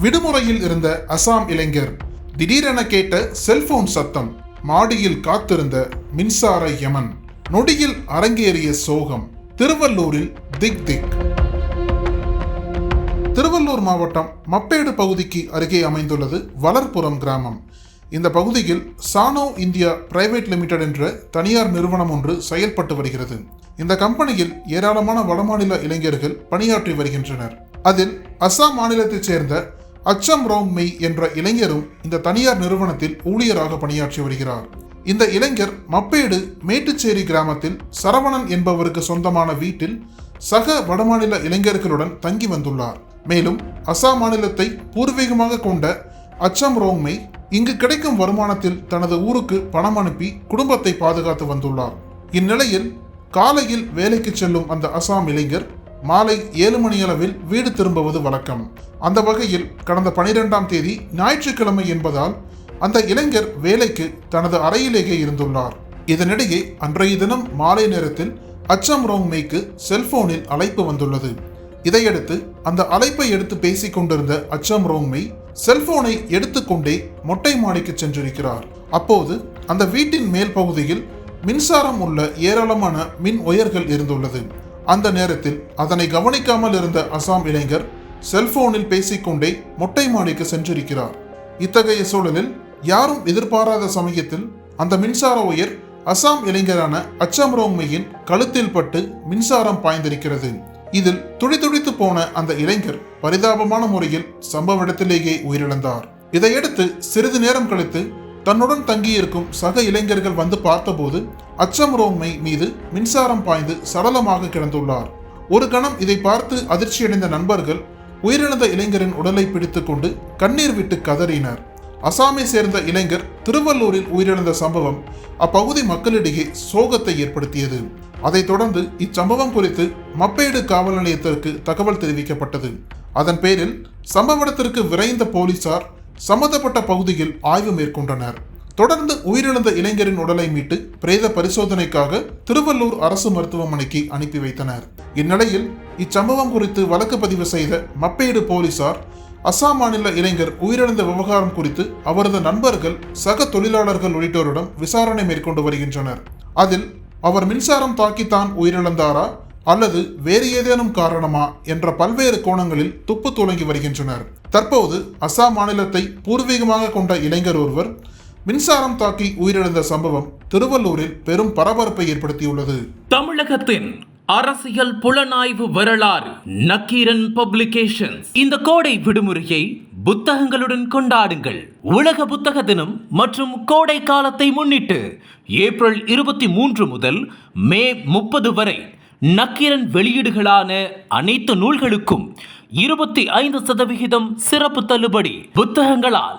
விடுமுறையில் இருந்த அசாம் இளைஞர் திடீரென கேட்ட செல்போன் சத்தம் மாடியில் காத்திருந்த மின்சார யமன். நொடியில் அரங்கேறிய சோகம். திருவள்ளூரில் திக் திக். திருவள்ளூர் மாவட்டம் மப்பேடு பகுதிக்கு அருகே அமைந்துள்ளது வளர்ப்புறம் கிராமம். இந்த பகுதியில் சானோ இந்தியா பிரைவேட் லிமிடெட் என்ற தனியார் நிறுவனம் ஒன்று செயல்பட்டு வருகிறது. இந்த கம்பெனியில் ஏராளமான வடமாநில இளைஞர்கள் பணியாற்றி வருகின்றனர். அதில் அஸ்ஸாம் மாநிலத்தைச் சேர்ந்த அச்சம் ரோங் மெய் என்ற இளைஞரும் இந்த தனியார் நிறுவனத்தில் ஊழியராக பணியாற்றி வருகிறார். இந்த இளைஞர் மப்பேடு மேட்டுச்சேரி கிராமத்தில் சரவணன் என்பவருக்கு சொந்தமான வீட்டில் சக வடமாநில இளைஞர்களுடன் தங்கி வந்துள்ளார். மேலும் அசாம் மாநிலத்தை பூர்வீகமாக கொண்ட அச்சம் ரோங்மை இங்கு கிடைக்கும் வருமானத்தில் தனது ஊருக்கு பணம் அனுப்பி குடும்பத்தை பாதுகாத்து வந்துள்ளார். இந்நிலையில் காலையில் வேலைக்கு செல்லும் அந்த அசாம் இளைஞர் மாலை ஏழு மணியளவில் வீடு திரும்புவது வழக்கம். அந்த வகையில் கடந்த பனிரெண்டாம் தேதி ஞாயிற்றுக்கிழமை என்பதால் அந்த இளைஞர் வேலைக்கு தனது அறையிலேயே இருந்துள்ளார். இதனிடையே அன்றைய தினம் மாலை நேரத்தில் அச்சம் ரோங்மேக்கு செல்போனில் அழைப்பு வந்துள்ளது. இதையடுத்து அந்த அழைப்பை எடுத்து பேசிக் கொண்டிருந்த அச்சம் ரோங்மை செல்போனை எடுத்துக்கொண்டே மொட்டை மாடிக்கு சென்றிருக்கிறார். அப்போது அந்த வீட்டின் மேல் பகுதியில் மின்சாரம் உள்ள ஏராளமான மின் ஒயர்கள் இருந்துள்ளது. அந்த நேரத்தில் அதனை கவனிக்காமல் இருந்த அசாம் இளைஞர் செல்போனில் பேசிக்கொண்டே மொட்டை மாடிக்கு சென்றிருக்கிறார். இத்தகைய சூழலில் யாரும் எதிர்பாராத சமயத்தில் அந்த மின்சார உயர் அசாம் இளைஞரான அச்சம் கழுத்தில் பட்டு மின்சாரம் பாய்ந்திருக்கிறது. இதில் துடிதுடித்து போன அந்த இளைஞர் பரிதாபமான முறையில் சம்பவ இடத்திலேயே உயிரிழந்தார். இதையடுத்து சிறிது நேரம் கழித்து தன்னுடன் தங்கியிருக்கும் சக இளைஞர்கள் வந்து பார்த்தபோது அச்சம் ரோங்மை மீது மின்சாரம் பாய்ந்து சடலமாக கிடந்துள்ளார். ஒரு கணம் இதை பார்த்து அதிர்ச்சியடைந்த நண்பர்கள் உயிரிழந்த இளைஞரின் உடலை பிடித்துக்கொண்டு கண்ணீர் விட்டு கதறினர். அசாமை சேர்ந்த இளைஞர் திருவள்ளூரில் உயிரிழந்த சம்பவம் அப்பகுதி மக்களிடையே சோகத்தை ஏற்படுத்தியது. அதைத் தொடர்ந்து இச்சம்பவம் குறித்து மப்பேடு காவல் நிலையத்திற்கு தகவல் தெரிவிக்கப்பட்டது. அதன் பேரில் சம்பவ இடத்திற்கு விரைந்த போலீசார் சம்பந்தப்பட்ட பகுதியில் ஆய்வு மேற்கொண்டனர். தொடர்ந்து உயிரிழந்த இளைஞரின் உடலை மீட்டு பிரேத பரிசோதனைக்காக திருவள்ளூர் அரசு மருத்துவமனைக்கு அனுப்பி வைத்தனர். இந்நிலையில் இச்சம்பவம் குறித்து வழக்கு பதிவு செய்த மப்பேடு போலீசார் அசாம் மாநில இளைஞர் உயிரிழந்த விவகாரம் குறித்து அவரது நண்பர்கள் சக தொழிலாளர்கள் உள்ளிட்டோரிடம் விசாரணை மேற்கொண்டு வருகின்றனர். அதில் அவர் மின்சாரம் தாக்கித்தான் உயிரிழந்தாரா அல்லது வேறு ஏதேனும் காரணமா என்ற பல்வேறு கோணங்களில் துப்பு துவங்கி வருகின்றனர். தற்போது அசாம் மாநிலத்தை பூர்வீகமாக கொண்ட இளைஞர் ஒருவர் மின்சாரம் தாக்கி உயிரிழந்த சம்பவம் திருவள்ளூரில் பெரும் பரபரப்பை ஏற்படுத்தியுள்ளது. தமிழகத்தின் அரசியல் புலனாய்வு வரலாறு நக்கீரன் பப்ளிகேஷன்ஸ். இந்த கோடை விடுமுறையை புத்தகங்களுடன் கொண்டாடுங்கள். உலக புத்தக தினம் மற்றும் கோடை காலத்தை முன்னிட்டு ஏப்ரல் இருபத்தி மூன்று முதல் மே முப்பது வரை நக்கீரன் வெளியீடுகளான அனைத்து நூல்களுக்கும் இருபத்தி ஐந்து சதவிகிதம் சிறப்பு தள்ளுபடி புத்தகங்களால்